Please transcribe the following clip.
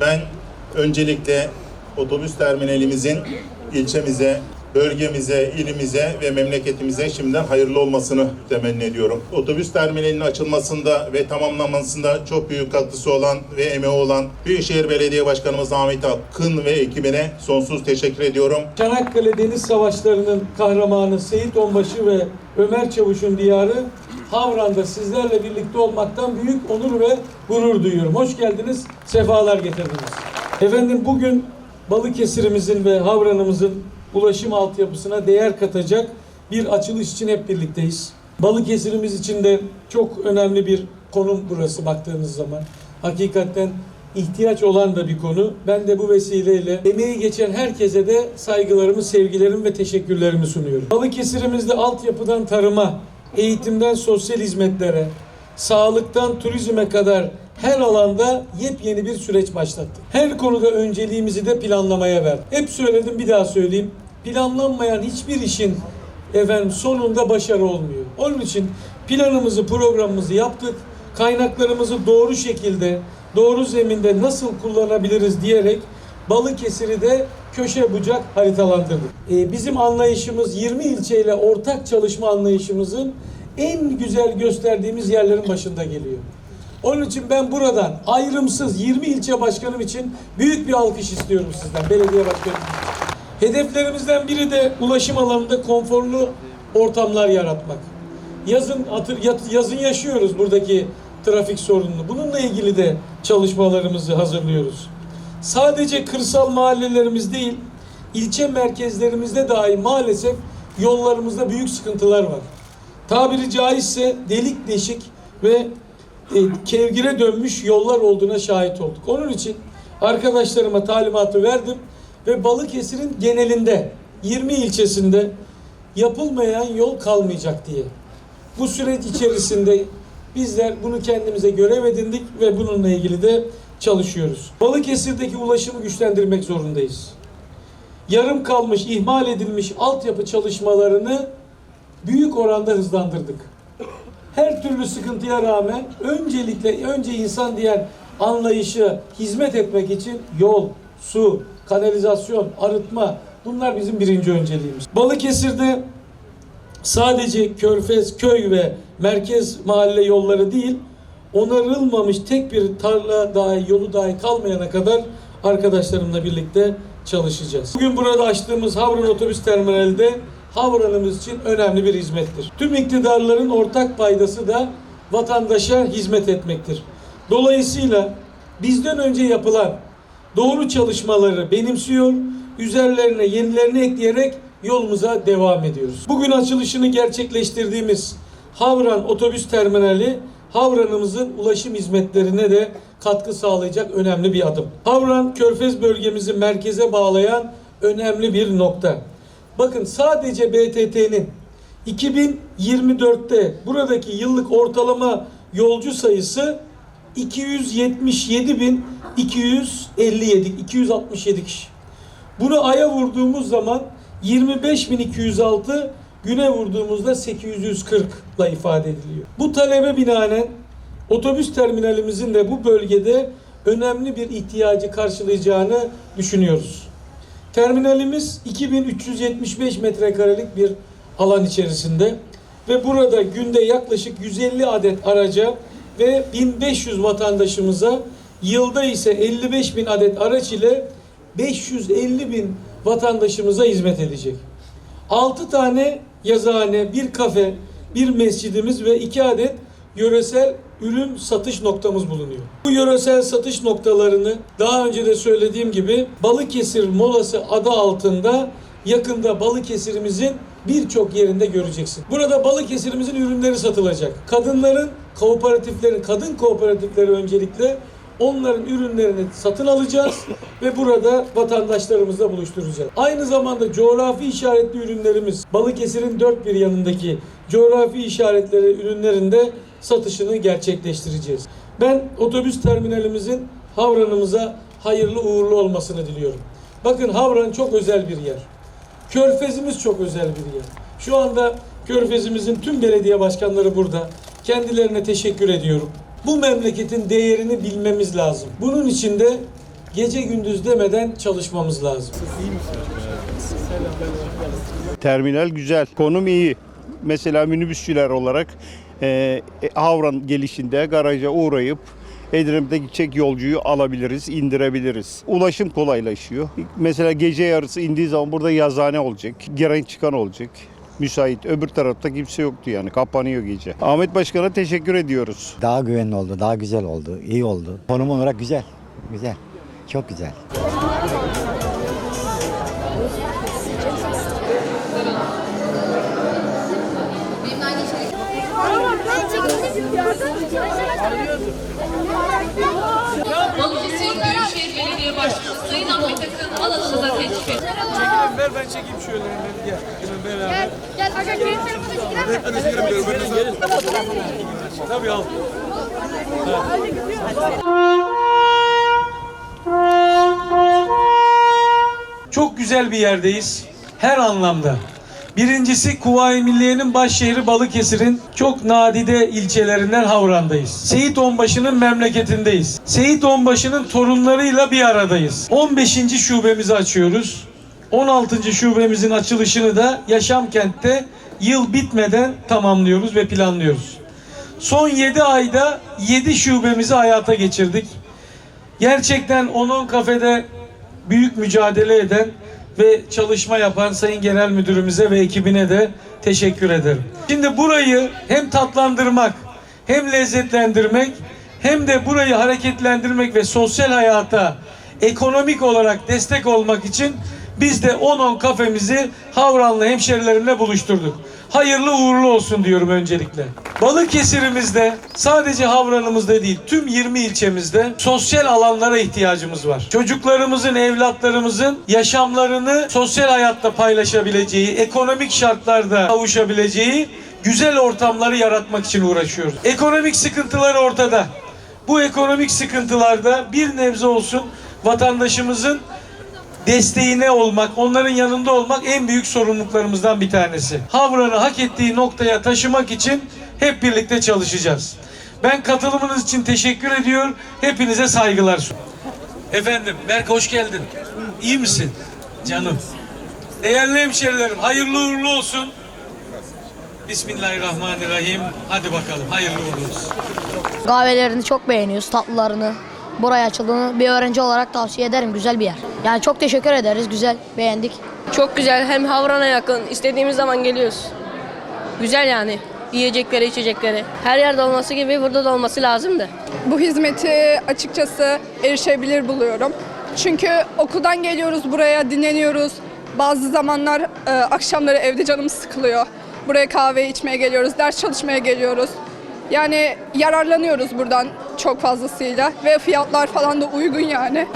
Ben öncelikle otobüs terminalimizin ilçemize, bölgemize, ilimize ve memleketimize şimdiden hayırlı olmasını temenni ediyorum. Otobüs terminalinin açılmasında ve tamamlanmasında çok büyük katkısı olan ve emeği olan Büyükşehir Belediye Başkanımız Ahmet Akın ve ekibine sonsuz teşekkür ediyorum. Çanakkale Deniz Savaşları'nın kahramanı Seyit Onbaşı ve Ömer Çavuş'un diyarı Havran'da sizlerle birlikte olmaktan büyük onur ve gurur duyuyorum. Hoş geldiniz, sefalar getirdiniz. Efendim bugün Balıkesir'imizin ve Havran'ımızın ulaşım altyapısına değer katacak bir açılış için hep birlikteyiz. Balıkesir'imiz için de çok önemli bir konum burası baktığınız zaman. Hakikaten ihtiyaç olan da bir konu. Ben de bu vesileyle emeği geçen herkese de saygılarımı, sevgilerimi ve teşekkürlerimi sunuyorum. Balıkesir'imizde altyapıdan tarıma, eğitimden sosyal hizmetlere, sağlıktan turizme kadar her alanda yepyeni bir süreç başlattık. Her konuda önceliğimizi de planlamaya verdik. Hep söyledim bir daha söyleyeyim. Planlanmayan hiçbir işin efendim sonunda başarı olmuyor. Onun için planımızı, programımızı yaptık. Kaynaklarımızı doğru şekilde, doğru zeminde nasıl kullanabiliriz diyerek Balıkesir'i de köşe bucak haritalandırdık. Ee, bizim anlayışımız 20 ilçeyle ortak çalışma anlayışımızın en güzel gösterdiğimiz yerlerin başında geliyor. Onun için ben buradan ayrımsız 20 ilçe başkanım için büyük bir alkış istiyorum sizden belediye başkanım. Hedeflerimizden biri de ulaşım alanında konforlu ortamlar yaratmak. Yazın hatır, yat- yazın yaşıyoruz buradaki trafik sorununu. Bununla ilgili de çalışmalarımızı hazırlıyoruz. Sadece kırsal mahallelerimiz değil, ilçe merkezlerimizde dahi maalesef yollarımızda büyük sıkıntılar var. Tabiri caizse delik deşik ve e, kevgire dönmüş yollar olduğuna şahit olduk. Onun için arkadaşlarıma talimatı verdim ve Balıkesir'in genelinde 20 ilçesinde yapılmayan yol kalmayacak diye. Bu süreç içerisinde bizler bunu kendimize görev edindik ve bununla ilgili de çalışıyoruz. Balıkesir'deki ulaşımı güçlendirmek zorundayız. Yarım kalmış, ihmal edilmiş altyapı çalışmalarını büyük oranda hızlandırdık. Her türlü sıkıntıya rağmen öncelikle önce insan diyen anlayışı hizmet etmek için yol, su, kanalizasyon, arıtma bunlar bizim birinci önceliğimiz. Balıkesir'de sadece Körfez, köy ve merkez mahalle yolları değil, onarılmamış tek bir tarla dahi yolu dahi kalmayana kadar arkadaşlarımla birlikte çalışacağız. Bugün burada açtığımız Havran Otobüs Terminali de Havran'ımız için önemli bir hizmettir. Tüm iktidarların ortak paydası da vatandaşa hizmet etmektir. Dolayısıyla bizden önce yapılan doğru çalışmaları benimsiyor, üzerlerine yenilerini ekleyerek yolumuza devam ediyoruz. Bugün açılışını gerçekleştirdiğimiz Havran Otobüs Terminali Havran'ımızın ulaşım hizmetlerine de katkı sağlayacak önemli bir adım. Havran Körfez bölgemizi merkeze bağlayan önemli bir nokta. Bakın sadece BTT'nin 2024'te buradaki yıllık ortalama yolcu sayısı 277.257 267 kişi. Bunu aya vurduğumuz zaman 25.206 güne vurduğumuzda 840 ile ifade ediliyor. Bu talebe binaen otobüs terminalimizin de bu bölgede önemli bir ihtiyacı karşılayacağını düşünüyoruz. Terminalimiz 2375 metrekarelik bir alan içerisinde ve burada günde yaklaşık 150 adet araca ve 1500 vatandaşımıza yılda ise 55 bin adet araç ile 550 bin vatandaşımıza hizmet edecek. 6 tane yazıhane, bir kafe, bir mescidimiz ve 2 adet yöresel ürün satış noktamız bulunuyor. Bu yöresel satış noktalarını daha önce de söylediğim gibi Balıkesir Molası adı altında yakında Balıkesir'imizin birçok yerinde göreceksin. Burada Balıkesir'imizin ürünleri satılacak. Kadınların kooperatiflerin, kadın kooperatifleri öncelikle onların ürünlerini satın alacağız ve burada vatandaşlarımızla buluşturacağız. Aynı zamanda coğrafi işaretli ürünlerimiz Balıkesir'in dört bir yanındaki coğrafi işaretleri ürünlerinde satışını gerçekleştireceğiz. Ben otobüs terminalimizin Havran'ımıza hayırlı uğurlu olmasını diliyorum. Bakın Havran çok özel bir yer. Körfezimiz çok özel bir yer. Şu anda Körfezimizin tüm belediye başkanları burada. Kendilerine teşekkür ediyorum. Bu memleketin değerini bilmemiz lazım. Bunun için de gece gündüz demeden çalışmamız lazım. Terminal güzel, konum iyi. Mesela minibüsçüler olarak e, e, Havran gelişinde garaja uğrayıp Edremit'e gidecek yolcuyu alabiliriz, indirebiliriz. Ulaşım kolaylaşıyor. Mesela gece yarısı indiği zaman burada yazhane olacak, giren çıkan olacak. Müsait. Öbür tarafta kimse yoktu yani. Kapanıyor gece. Ahmet Başkan'a teşekkür ediyoruz. Daha güvenli oldu, daha güzel oldu, iyi oldu. Konum olarak güzel, güzel. Çok güzel. Edin. Ver ben çekeyim şöyle gel. beraber. Gel, gel aga gelin tarafına girelim. Tabii al. Çok güzel bir yerdeyiz. Her anlamda. Birincisi Kuvayi Milliye'nin baş şehri Balıkesir'in çok nadide ilçelerinden Havran'dayız. Seyit Onbaşı'nın memleketindeyiz. Seyit Onbaşı'nın torunlarıyla bir aradayız. 15. şubemizi açıyoruz. 16. şubemizin açılışını da Yaşam Kent'te yıl bitmeden tamamlıyoruz ve planlıyoruz. Son 7 ayda 7 şubemizi hayata geçirdik. Gerçekten 10-10 kafede büyük mücadele eden ve çalışma yapan Sayın Genel Müdürümüze ve ekibine de teşekkür ederim. Şimdi burayı hem tatlandırmak, hem lezzetlendirmek, hem de burayı hareketlendirmek ve sosyal hayata ekonomik olarak destek olmak için biz de 10-10 kafemizi Havranlı hemşerilerimle buluşturduk. Hayırlı uğurlu olsun diyorum öncelikle. Balıkesir'imizde sadece Havran'ımızda değil tüm 20 ilçemizde sosyal alanlara ihtiyacımız var. Çocuklarımızın, evlatlarımızın yaşamlarını sosyal hayatta paylaşabileceği, ekonomik şartlarda kavuşabileceği güzel ortamları yaratmak için uğraşıyoruz. Ekonomik sıkıntılar ortada. Bu ekonomik sıkıntılarda bir nebze olsun vatandaşımızın desteğine olmak, onların yanında olmak en büyük sorumluluklarımızdan bir tanesi. Havran'ı hak ettiği noktaya taşımak için hep birlikte çalışacağız. Ben katılımınız için teşekkür ediyor. Hepinize saygılar sunuyorum. Efendim, Berk hoş geldin. İyi misin? Canım. Değerli hemşerilerim, hayırlı uğurlu olsun. Bismillahirrahmanirrahim. Hadi bakalım, hayırlı uğurlu olsun. Kahvelerini çok beğeniyoruz, tatlılarını. Buraya açıldığını bir öğrenci olarak tavsiye ederim. Güzel bir yer. Yani çok teşekkür ederiz. Güzel, beğendik. Çok güzel. Hem Havran'a yakın. istediğimiz zaman geliyoruz. Güzel yani. Yiyecekleri, içecekleri. Her yerde olması gibi burada da olması lazımdı. Bu hizmeti açıkçası erişebilir buluyorum. Çünkü okuldan geliyoruz buraya, dinleniyoruz. Bazı zamanlar e, akşamları evde canımız sıkılıyor. Buraya kahve içmeye geliyoruz, ders çalışmaya geliyoruz. Yani yararlanıyoruz buradan çok fazlasıyla ve fiyatlar falan da uygun yani.